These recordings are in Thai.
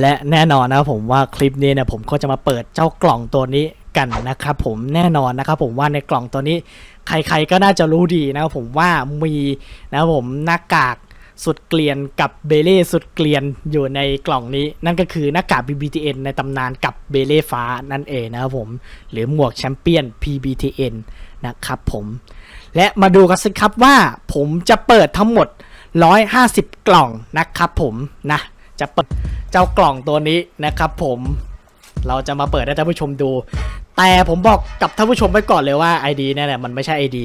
และแน่นอนนะครับผมว่าคลิปนี้เนี่ยผมก็จะมาเปิดเจ้ากล่องตัวนี้กันนะครับผมแน่นอนนะครับผมว่าในกล่องตัวนี้ใครๆก็น่าจะรู้ดีนะครับผมว่ามีนะครับผมหน้ากากสุดเกลียนกับเบเล่สุดเกลียนอยู่ในกล่องนี้ นั่นก็คือหน้ากาก PBTN ในตำนานกับเบเล่ฟ้านั่นเองนะครับผมหรือหมวกแชมเปี้ยน PBTN นะครับผมและมาดูกันสิครับว่าผมจะเปิดทั้งหมด 150 กล่องนะครับผมนะจะเปิด เจ้ากล่องตัวนี้นะครับ ผมเราจะมาเปิดให้ท่านผู้ชมดู แต่ผมบอกกับท่านผู้ชมไว้ก่อนเลยว่า ID เนี่ยแหละมันไม่ใช่ ID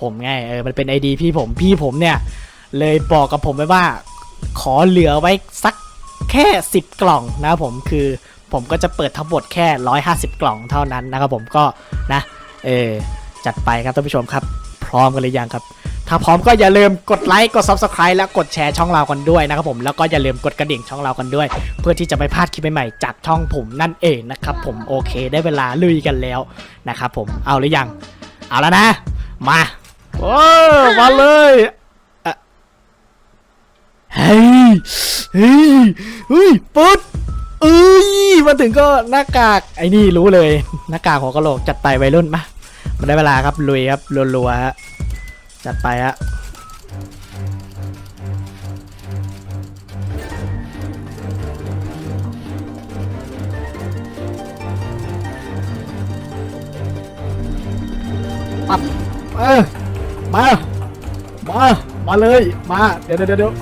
ผมไงเออมันเป็น ID พี่ผมพี่ผมเนี่ย เลยบอกกับผมไว้ว่า ขอเหลือไว้สักแค่ 10 กล่องนะครับผมคือผมก็จะเปิดทั้งหมดแค่ 150 กล่องเท่านั้นนะครับผมก็นะ เออจัดไปครับท่านผู้ชมครับ พร้อมกันหรือยังครับ ถ้าพร้อมก็อย่าลืมกดไลค์กด Subscribe และกดแชร์ช่องเรากันด้วยนะครับผมแล้วก็อย่าลืมกดกระดิ่งช่องเรากันด้วย เพื่อที่จะไม่พลาดคลิปใหม่ๆจากช่องผมนั่นเองนะครับผมโอเคได้เวลาลุยกันแล้วนะครับผมเอาหรือยัง เอาแล้วนะ มาโอ้มาเลยอะเฮ้ยเฮ้ยเฮ้ยปุ๊ดเอ้ยมาถึงก็หน้ากากไอ้นี่รู้เลยหน้ากากหัวกะโหลกจัดไปวัยรุ่นมามันได้เวลาครับลุยครับรัวๆฮะ จัดไปฮะปับเออมา มา มาเลย มา เดี๋ยวเดี๋ยวเดี๋ยว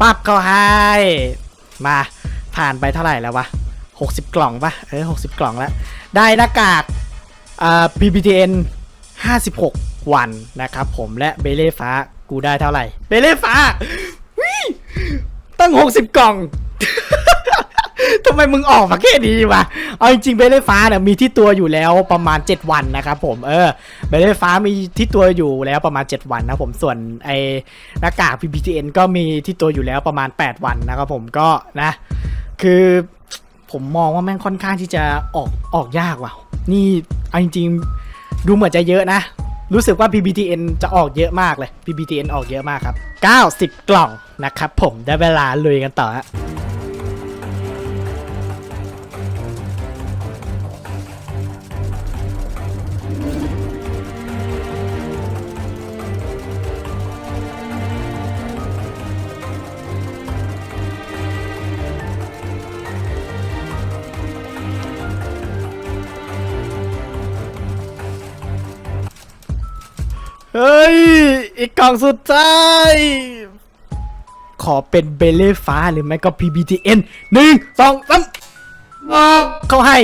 ปับเขาให้ มา ผ่านไปเท่าไหร่แล้ววะ 60 กล่องปะเออ60 กล่องแล้วได้หน้ากากอ่า PPTN 56 วันนะครับผมและเบเล่ฟ้ากูได้เท่าไหร่ เบเล่ฟ้าวิตั้ง 60 กล่องทำไมมึงออกมาแค่นี้วะ เอาจริงๆเบลเล่ฟ้าเนี่ยมีที่ตัวอยู่แล้วประมาณ 7 วันนะครับผม เออ เบลเล่ฟ้ามีที่ตัวอยู่แล้วประมาณ 7 วันนะผม ส่วนไอ้หน้ากาก PPTN ก็มีที่ตัวอยู่แล้วประมาณ 8 วันนะครับผม ก็นะ คือ ผมมองว่าแม่งค่อนข้างที่จะออกออกยากว่ะ นี่เอาจริงๆดูเหมือนจะเยอะนะ รู้สึกว่า PBTN จะออกเยอะมากเลย PBTN ออกเยอะมากครับ 90 กล่องนะครับผมได้เวลาลุยกันต่อฮะ เฮ้ย อีกกล่องสุดท้าย ขอเป็นเบลเล่ฟ้าหรือไม่ก็ PBTN หนึ่งสองสามอ้าวเขาให้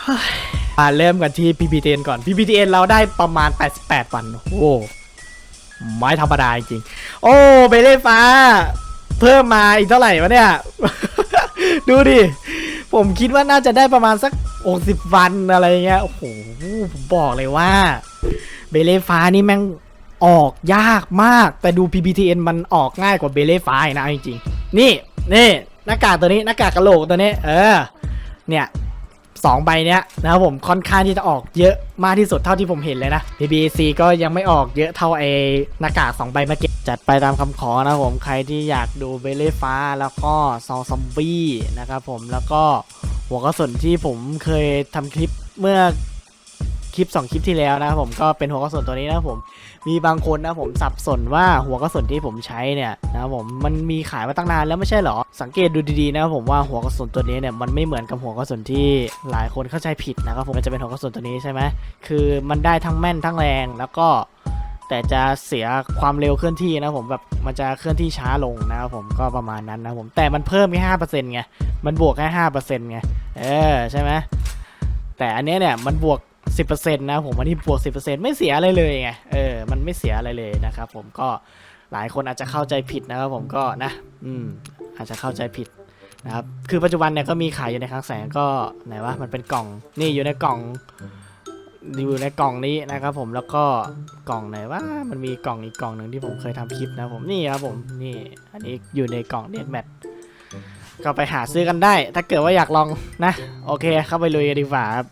เฮ้ยมาเริ่มกันที่ PBTN ก่อน PBTN เราได้ประมาณ 88 วัน โอ้ไม่ธรรมดาจริง โอ้ เบลเล่ฟ้า เพิ่มมาอีกเท่าไหร่วะเนี่ย ดูดิ ผมคิดว่าน่าจะได้ประมาณสัก 60วันอะไรเงี้ย โอ้โห ผมบอกเลยว่า เบเล่ฟ้านี่แม่งออกยากมาก แต่ดู PPTN มันออกง่ายกว่าเบเล่ฟ้านะจริงๆ นี่ นี่หน้ากากตัวนี้หน้ากากกระโหลกตัวนี้ เออ เนี่ยสองใบเนี้ยนะครับผมค่อนข้างที่จะออกเยอะมากที่สุดเท่าที่ผมเห็นเลยนะ PBC ก็ยังไม่ออกเยอะเท่าไอ้หน้ากากสองใบเมื่อกี้จัดไปตามคำขอนะครับผมใครที่อยากดูเบเล่ฟ้าแล้วก็ซองซอมบี้นะครับผมแล้วก็ หัวกระสุนที่ผมเคยทำคลิปเมื่อคลิป 2 คลิปที่แล้วนะครับผมก็เป็นหัวกระสุนตัวนี้นะครับผมมีบางคนนะผมสับสนว่าหัวกระสุนที่ผมใช้เนี่ยนะครับผมมันมีขายมาตั้งนานแล้วไม่ใช่เหรอ สังเกตดูดีๆนะครับผมว่าหัวกระสุนตัวนี้เนี่ยมันไม่เหมือนกับหัวกระสุนที่หลายคนเข้าใจผิดนะครับผมมันจะเป็นหัวกระสุนตัวนี้ใช่ไหมคือมันได้ทั้งแม่นทั้งแรงแล้วก็ แต่จะเสียความเร็วเคลื่อนที่นะผมแบบมันจะเคลื่อนที่ช้าลงนะครับผมก็ประมาณนั้นนะผมแต่มันเพิ่มแค่ห้าเปอร์เซ็นต์ไงมันบวกแค่ห้าเปอร์เซ็นต์ไงเออใช่ไหมแต่อันเนี้ยเนี่ยมันบวก10%นต์นะผมอันนี้บวก10%ไม่เสียอะไรเลยไงเออมันไม่เสียอะไรเลยนะครับผมก็หลายคนอาจจะเข้าใจผิดนะครับผมก็นะอืมอาจจะเข้าใจผิดนะครับคือปัจจุบันเนี่ยก็มีขายอยู่ในคลังแสงก็ไหนวะมันเป็นกล่องนี่อยู่ในกล่อง อยู่ในกล่องนี้นะครับผมแล้วก็กล่องไหนว่ามันมีกล่องอีกกล่องหนึ่งที่ผมเคยทำคลิปนะผมนี่ครับผมนี่อันนี้อยู่ในกล่องเน็ตแมทก็ไปหาซื้อกันได้ ถ้าเกิดว่าอยากลองนะ โอเคเข้าไปลุยกันดีกว่าครับ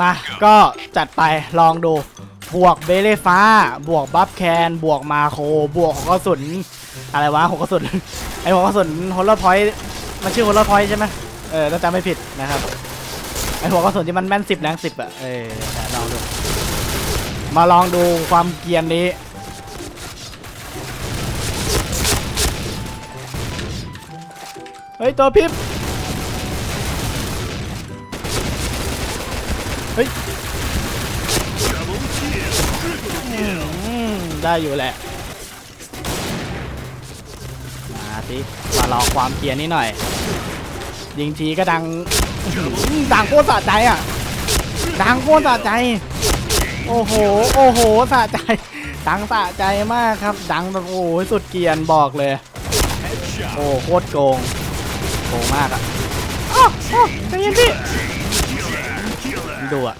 มาก็จัดไปลองดูบวกเบเลฟ้า บวกบัฟแคนบวกมาโค บวกของกระสุน อะไรวะของกระสุนไอของกระสุนฮอลล์พอยต์มันชื่อฮอลล์พอยต์ใช่ไหมเออถ้าจำไม่ผิดนะครับ ไอหัวกระสุนที่มันแม่นสิบแรงสิบอะเออลองดู มาลองดูความเกียนนี้ เฮ้ย ตัวพิบเฮ้ยได้อยู่แหละ มาสิมาลองความเกียนนี้หน่อย ยิงทีก็ดัง อื้อหือดังโคตรสะใจอะดังโคตรสะใจ โอ้โห โอ้โหสะใจดังสะใจมากครับ ดังแบบโอ้โหสุดเกียนบอกเลย โอ้โคตรโกง โกงมากอะอ้าวอ้าวใจเย็นพี่ดูอะ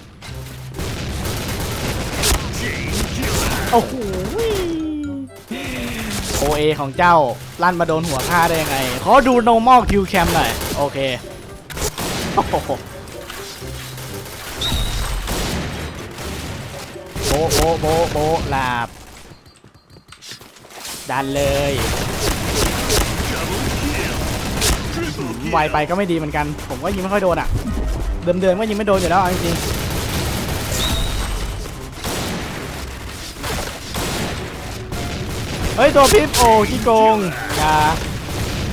โอ้โหโอเอของเจ้าลั่นมาโดนหัวข้าได้ยังไง ขอดู normal kill cam หน่อย โอเค โบโบโบโบลาบ ดันเลยไวไปก็ไม่ดีเหมือนกัน ผมก็ยิงไม่ค่อยโดนอะ เดิมๆก็ยิงไม่โดนอยู่แล้วจริงๆเฮ้ยตัวพิบโอ้ขี้โกงอย่า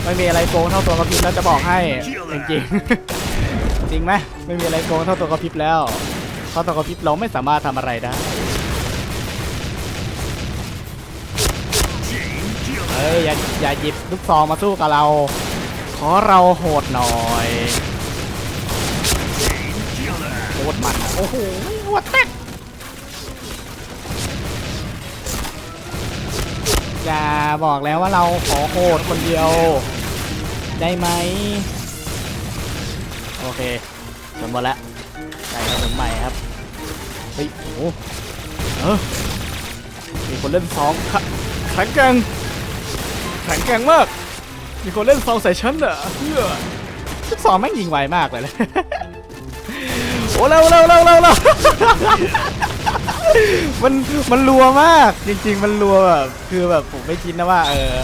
ไม่มีอะไรโกงเท่าตัวกระพริบแล้วจะบอกให้จริงๆ จริงไหมไม่มีอะไรโกงเท่าตัวกระพริบแล้วเพราะตัวกระพริบเราไม่สามารถทำอะไรได้เฮ้ยอย่าอย่าหยิบลูกซองมาสู้กับเรา ขอเราโหดหน่อยโหดมันโอ้โหหัวแตกอย่าบอกแล้วว่าเราขอโหดคนเดียว ได้ไหม โอเคจบหมดแล้วได้กระสุนใหม่ครับเฮ้ยโอ้โหเออมีคนเล่นสองแข็งแกร่งแข็งแกร่งมาก มีคนเล่นซองใส่ฉันเหรอเพื่อลูกซองแม่งยิงไวมากเลยโอ้เร็วเร็วเร็วเร็วเร็วมันมันรัวมากจริง ๆ มันรัวแบบคือแบบผมไม่คิดนะว่าเออ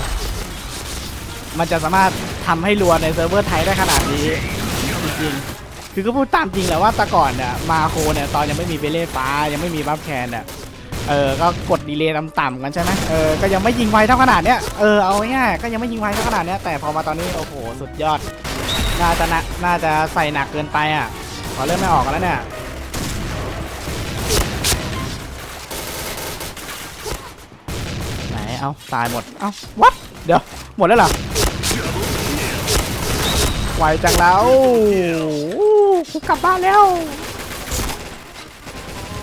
มันจะสามารถทำให้รัวในเซิร์ฟเวอร์ไทยได้ขนาดนี้ จริง คือก็พูดตามจริงแหละว่าแต่ก่อนเนี่ยมาโคเนี่ยตอนยังไม่มีเบเล่ฟ้ายังไม่มีบัฟแคนเนี่ยเออ ก็กดดีเลย์ต่ำๆกันใช่ไหมเออ ก็ยังไม่ยิงไวเท่าขนาดเนี้ย เออ เอาง่ายๆก็ยังไม่ยิงไวเท่าขนาดเนี้ย แต่พอมาตอนนี้ โอ้โห สุดยอด น่าจะนะน่าจะใส่หนักเกินไปอะ ขอเริ่มไม่ออกกันแล้วเนี่ย ไหน เอาตายหมด เอาวัดเดี๋ยว หมดแล้วเหรอ ไวจังแล้วกูกลับบ้านแล้ว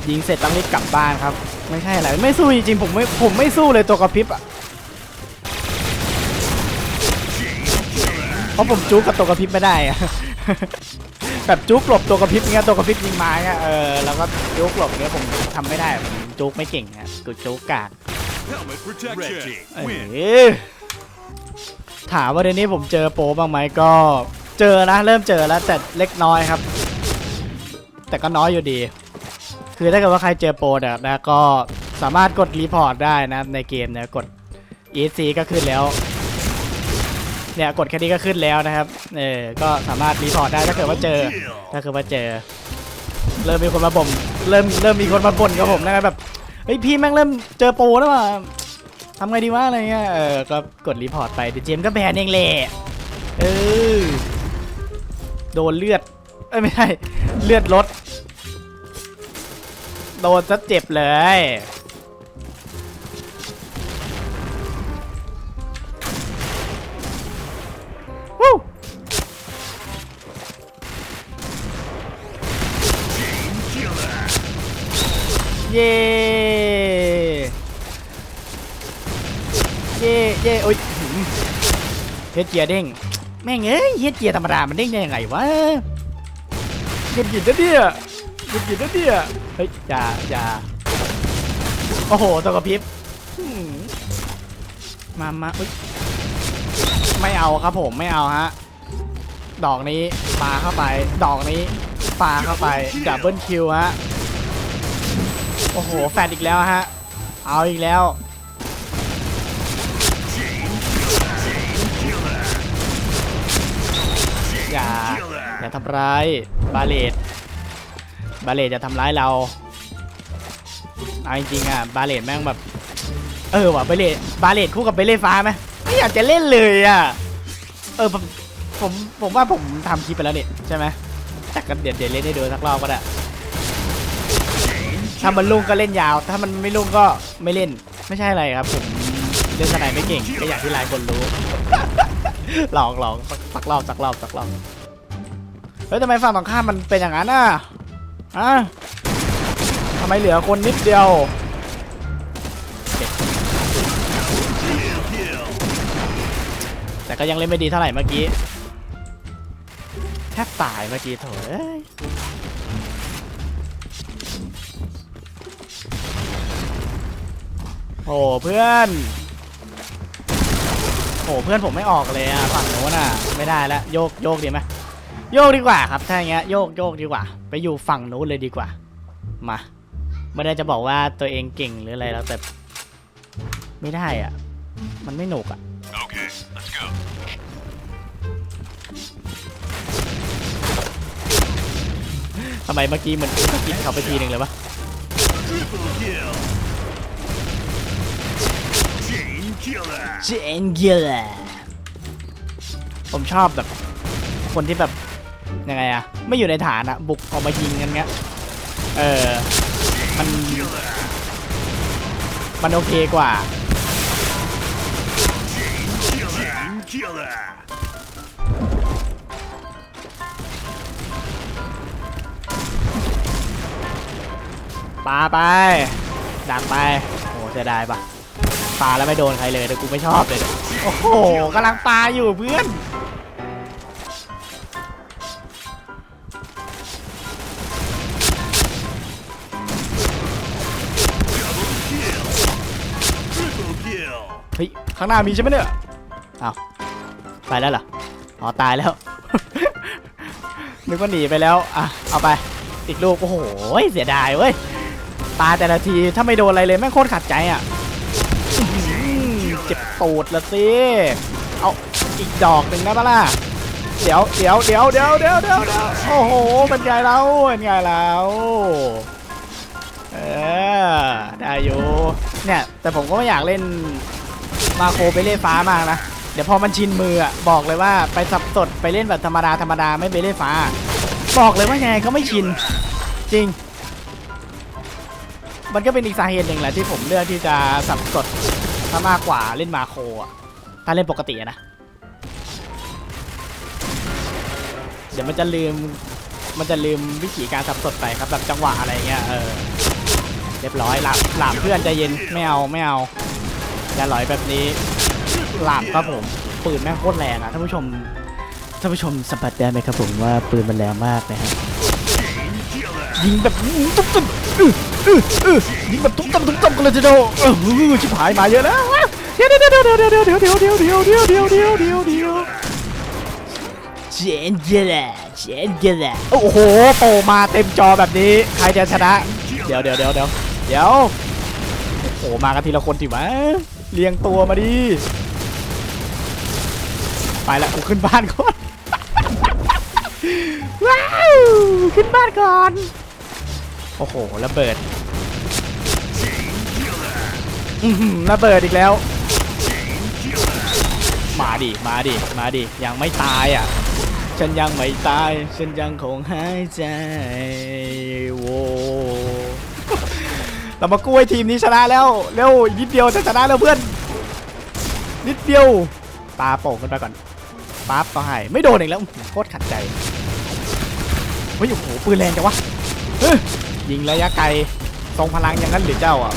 ยิงเสร็จต้องรีบกลับบ้านครับ ไม่ใช่อะไร ไม่สู้จริงๆผมไม่ผมไม่สู้เลยตัวกระพริบอะเพราะผมจุกกับตัวกระพริบไม่ได้อะแบบจุกหลบตัวกระพริบเงี้ยตัวกระพริบยิงมาเงี้ยเออแล้วก็จุกหลบเงี้ยผมทำไม่ได้ผมจุกไม่เก่งอะกูจุกกาก Helmet protection. เอ Win. อถามว่าเดี๋ยวนี้ผมเจอโปรบ้างไหมก็ เจอนะเริ่มเจอแล้วแต่เล็กน้อยครับ แต่ก็น้อยอยู่ดี คือถ้าเกิดว่าใครเจอโปรเนี่ยนะก็สามารถกดรีพอร์ตได้นะในเกมเนี่ยกด EC ก็ขึ้นแล้วเนี่ยกดแค่นี้ก็ขึ้นแล้วนะครับ เออ ก็สามารถรีพอร์ตได้ถ้าเกิดว่าเจอ ถ้าเกิดว่าเจอ เริ่มมีคนมาบ่มเริ่มเริ่มมีคนมาบ่นกับผมนะครับแบบ เฮ้ยพี่แม่งเริ่มเจอโปรแล้วว่ะทำไงดีวะอะไรเงี้ย เออ ก็กดรีพอร์ตไปเดี๋ยวเจมก็แบนเองแหละ เออ โดนเลือด เอ้ยไม่ใช่เลือดลด โดนซะเจ็บเลย วู้เย่เย่เย่โอ้ยเฮดเกียร์เด้ง แม่งเอ้ยเฮดเกียร์ธรรมดามันเด้งได้ยังไงวะหงุดหงิดนะเนี่ยหงุดหงิดนะเนี่ยเฮ้ยอย่าอย่าโอ้โหตัวกระพริบมมามาอุ้ยไม่เอาครับผมไม่เอาฮะดอกนี้ปาเข้าไป ดอกนี้ปาเข้าไปดับเบิลคิวฮะโอ้โหแฟดอีกแล้วฮะเอาอีกแล้ว อย่าอย่าทำร้ายบาเลตบาเลตจะทำร้ายเราเอาจริงๆอะบาเลตแม่งแบบ เออว่ะบาเลตบาเลตคู่กับเบลเล่ฟ้าไหมไม่อยากจะเล่นเลยอะเออผมผมผมว่าผมทำคลิปไปแล้วเนี่ยใช่ไหมแต่ก็เดี๋ยวเดี๋ยวเล่นให้ดูสักรอบก็ได้ถ้ามันลุ่งก็เล่นยาว ถ้ามันไม่ลุ่งก็ไม่เล่นไม่ใช่อะไรครับผมเล่นสไนไม่เก่งก็อย่างที่หลายคนรู้ หลอกหลอกสักรอบสักรอบสักรอบเฮ้ยทำไมฝั่งตรงข้ามมันเป็นอย่างนั้นอะอะทำไมเหลือคนนิดเดียวแต่ก็ยังเล่นไม่ดีเท่าไหร่เมื่อกี้แทบตายเมื่อกี้โถอ้ยโอ้เพื่อน โอ้เพื่อนผมไม่ออกเลยอะฝั่งโน้นอะไม่ได้แล้วโยกโยกดีไหมโยกดีกว่าครับถ้าอย่างเงี้ยโยกโยกดีกว่า ไปอยู่ฝั่งนู้นเลยดีกว่า มาไม่ได้จะบอกว่าตัวเองเก่งหรืออะไรแล้วแต่ไม่ได้อะมันไม่หนุกอะ Okay, let's go. ทำไมเมื่อกี้เหมือนสกินเขาไปทีหนึ่งเลยวะ เจนเกลผมชอบแบบ คนที่แบบยังไงอะไม่อยู่ในฐานอะบุกออกมายิงกันเงี้ยเออมัน มันโอเคกว่าปาไปดักไปโอ้เสียดายปะ ปาแล้วไม่โดนใครเลยแต่กูไม่ชอบเลยเนี่ยโอ้โหกำลังปาอยู่เพื่อน Double kill. Triple kill. เฮ้ย ข้างหน้ามีใช่ไหมเนี่ย อ้าว ไปแล้วเหรอ อ๋อ ตายแล้ว นึกว่าหนีไปแล้ว อะ เอาไปอีกลูก โอ้โห เสียดายเว้ยปาแต่ละที ถ้าไม่โดนอะไรเลยแม่งโคตรขัดใจอะอื้อหือเจ็บ ตูดละสิเอาอีกดอกหนึ่งนะปะล่ะเดี๋ยวเดี๋ยวเดี๋ยวเดี๋ยวเดี๋ยวเดี๋ยวเดี๋ยวโอ้โหเป็นไงแล้วเป็นไงแล้วเออได้อยู่เนี่ยแต่ผมก็ไม่อยากเล่นมาโคไปเล่นฟ้ามากนะเดี๋ยวพอมันชินมืออะบอกเลยว่าไปสับสดไปเล่นแบบธรรมดาธรรมดาไม่ไปเล่นฟ้า บอกเลยว่าไงก็ไม่ชิน จริง มันก็เป็นอีกสาเหตุหนึ่งแหละที่ผมเลือกที่จะสับสด ถ้ามากกว่าเล่นมาโคอะถ้าเล่นปกตินะ เดี๋ยวมันจะลืมมันจะลืมวิธีการสับสดไปครับแบบจังหวะอะไรเงี้ยเออเรียบร้อยหลับหลับเพื่อนใจเย็นไม่เอาไม่เอาอย่าหลอยแบบนี้หลับครับผมปืนแม่งโคตรแรงอะท่านผู้ชมท่านผู้ชมสัมผัสได้ไหมครับผมว่าปืนมันแรงมากนะฮะยิงแบบตุ๊บตุ๊บ ยิงแบบตุ๊บตับตุ๊บตับกันเลยทีเดียวเออหือชิบหายมาเยอะแล้วเดี๋ยวเดี๋ยวเดี๋ยวเดี๋ยวเดี๋ยวเดี๋ยวเดี๋ยวเดี๋ยวเดี๋ยวเดี๋ยวเดี๋ยวเดี๋ยวเดี๋ยวเจนเจล่เจนเจล่โอ้โหโปรมาเต็มจอแบบนี้ใครจะชนะ เดี๋ยวเดี๋ยวเดี๋ยวเดี๋ยวเดี๋ยวโอ้โหมากันทีละคนสิวะเรียงตัวมาดิไปละกูขึ้นบ้านก่อนว้าวขึ้นบ้านก่อน โอ้โหระเบิดอือหือระเบิดอีกแล้ว มาดิ มาดิ มาดิ ยังไม่ตายอะ ฉันยังไม่ตาย ฉันยังคงหายใจโวเรามากู้ให้ทีมนี้ชนะแล้ว เร็วอีกนิดเดียวจะชนะแล้วเพื่อน นิดเดียว ปาโป่งขึ้นไปก่อนปั๊บก็ให้ ไม่โดนอีกแล้วอื้อหือโคตรขัดใจ เฮ้ยโอ้โหปืนแรงจังวะเฮ้ ยิงระยะไกลทรงพลังอย่างนั้นหรือเจ้าอะ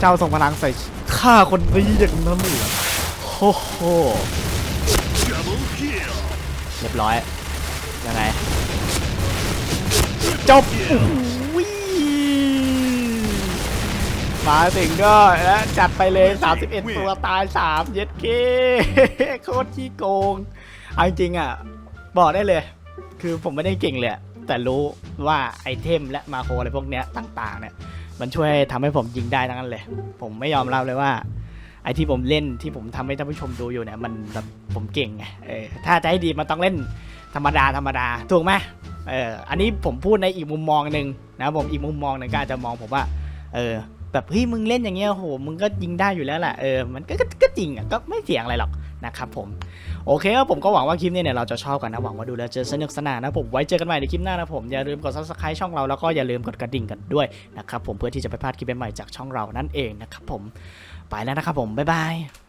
เจ้าทรงพลังใส่ฆ่าคนนี้อย่างนั้นเหรอโอ้โหเรียบร้อย ยังไง จบมาถึงก็แล้วจัดไปเลย 31 ตัวตาย 3 เย็ดเคโคตรขี้โกง เอาจริงอะ บอกได้เลย คือผมไม่ได้เก่งเลยอะ แต่รู้ว่าไอเทมและมาโครอะไรพวกเนี้ยต่างๆเนี่ยมันช่วยทำให้ผมยิงได้ทั้งนั้นเลย ผมไม่ยอมรับเลยว่า ไอที่ผมเล่นที่ผมทำให้ท่านผู้ชมดูอยู่เนี่ยมันแบบผมเก่งไงเออถ้าจะให้ดีมันต้องเล่นธรรมดาธรรมดาถูกไหมเอออันนี้ผมพูดในอีกมุมมองหนึ่งนะผมอีกมุมมองหนึ่งก็อาจจะมองผมว่าเออแบบเฮ้ยมึงเล่นอย่างเงี้ยโหมึงก็ยิงได้อยู่แล้วแหละเออมันก็ก็ก็จริงอะก็ไม่เสียงอะไรหรอกนะครับผม โอเคครับผมก็หวังว่าคลิปนี้เนี่ยเราจะชอบกันนะหวังว่าดูแล้วจะสนุกสนานนะผมไว้เจอกันใหม่ในคลิปหน้านะผมอย่าลืมกด subscribe ช่องเราแล้วก็อย่าลืมกดกระดิ่งกันด้วยนะครับผมเพื่อที่จะไปพลาดคลิปใหม่ๆจากช่องเรานั่นเองนะครับผมไปแล้วนะครับผมบ๊ายบาย